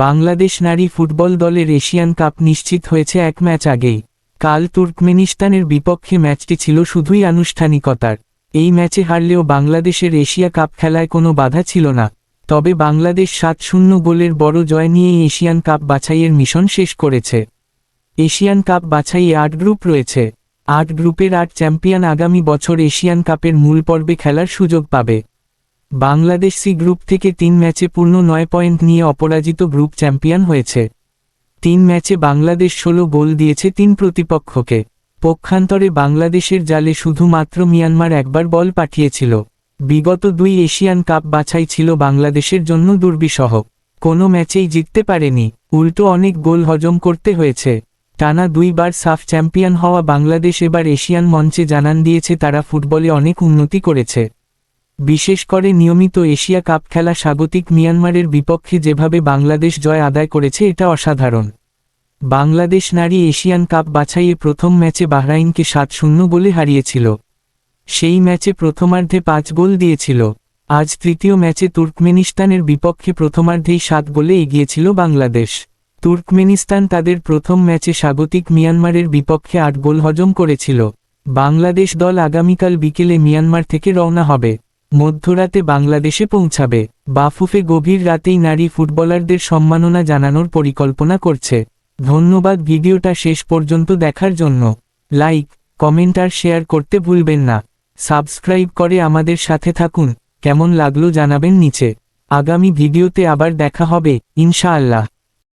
বাংলাদেশ নারী ফুটবল দলের Asian cup নিশ্চিত হয়েছে এক ম্যাচ আগেই। কাল তুর্কমেনিস্তানের বিপক্ষে ম্যাচটি ছিল শুধুই আনুষ্ঠানিকতার। এই ম্যাচে হারলেও বাংলাদেশের এশিয়া কাপ খেলায় কোনো বাধা ছিল না। তবে বাংলাদেশ সাত শূন্য গোলের বড় জয় নিয়েই এশিয়ান কাপ বাছাইয়ের মিশন শেষ করেছে। এশিয়ান কাপ বাছাইয়ে আট গ্রুপ রয়েছে। আট গ্রুপের আট চ্যাম্পিয়ন আগামী বছর এশিয়ান কাপের মূল পর্বে খেলার সুযোগ পাবে। বাংলাদেশ সি গ্রুপ থেকে তিন ম্যাচে পূর্ণ নয় পয়েন্ট নিয়ে অপরাজিত গ্রুপ চ্যাম্পিয়ন হয়েছে। তিন ম্যাচে বাংলাদেশ ষোলো গোল দিয়েছে তিন প্রতিপক্ষকে। পক্ষান্তরে বাংলাদেশের জালে শুধুমাত্র মিয়ানমার একবার বল পাঠিয়েছিল। বিগত দুই এশিয়ান কাপ বাছাই ছিল বাংলাদেশের জন্য দুর্বিষহ। কোনো ম্যাচেই জিততে পারেনি। উল্টো অনেক গোল হজম করতে হয়েছে। টানা দুইবার সাফ চ্যাম্পিয়ন হওয়া বাংলাদেশ এবার এশিয়ান মঞ্চে জানান দিয়েছে তারা ফুটবলে অনেক উন্নতি করেছে। বিশেষ করে নিয়মিত এশিয়া কাপ খেলা স্বাগতিক মিয়ানমারের বিপক্ষে যেভাবে বাংলাদেশ জয় আদায় করেছে এটা অসাধারণ। বাংলাদেশ নারী এশিয়ান কাপ বাছাইয়ে প্রথম ম্যাচে বাহরাইনকে সাত শূন্য গোলে হারিয়েছিল। সেই ম্যাচে প্রথমার্ধে পাঁচ গোল দিয়েছিল। আজ তৃতীয় ম্যাচে তুর্কমেনিস্তানের বিপক্ষে প্রথমার্ধেই সাত গোলে এগিয়েছিল বাংলাদেশ। তুর্কমেনিস্তান তাদের প্রথম ম্যাচে স্বাগতিক মিয়ানমারের বিপক্ষে আট গোল হজম করেছিল। বাংলাদেশ দল আগামীকাল বিকেলে মিয়ানমার থেকে রওনা হবে। মধ্যরাতে বাংলাদেশে পৌঁছাবে। বাফুফে গভীর রাতেই নারী ফুটবলারদের সম্মাননা জানানোর পরিকল্পনা করছে। ধন্যবাদ, ভিডিওটা শেষ পর্যন্ত দেখার জন্য। লাইক, কমেন্ট আর শেয়ার করতে ভুলবেন না। সাবস্ক্রাইব করে আমাদের সাথে থাকুন। কেমন লাগল জানাবেন নিচে। আগামী ভিডিওতে আবার দেখা হবে, ইনশাআল্লাহ।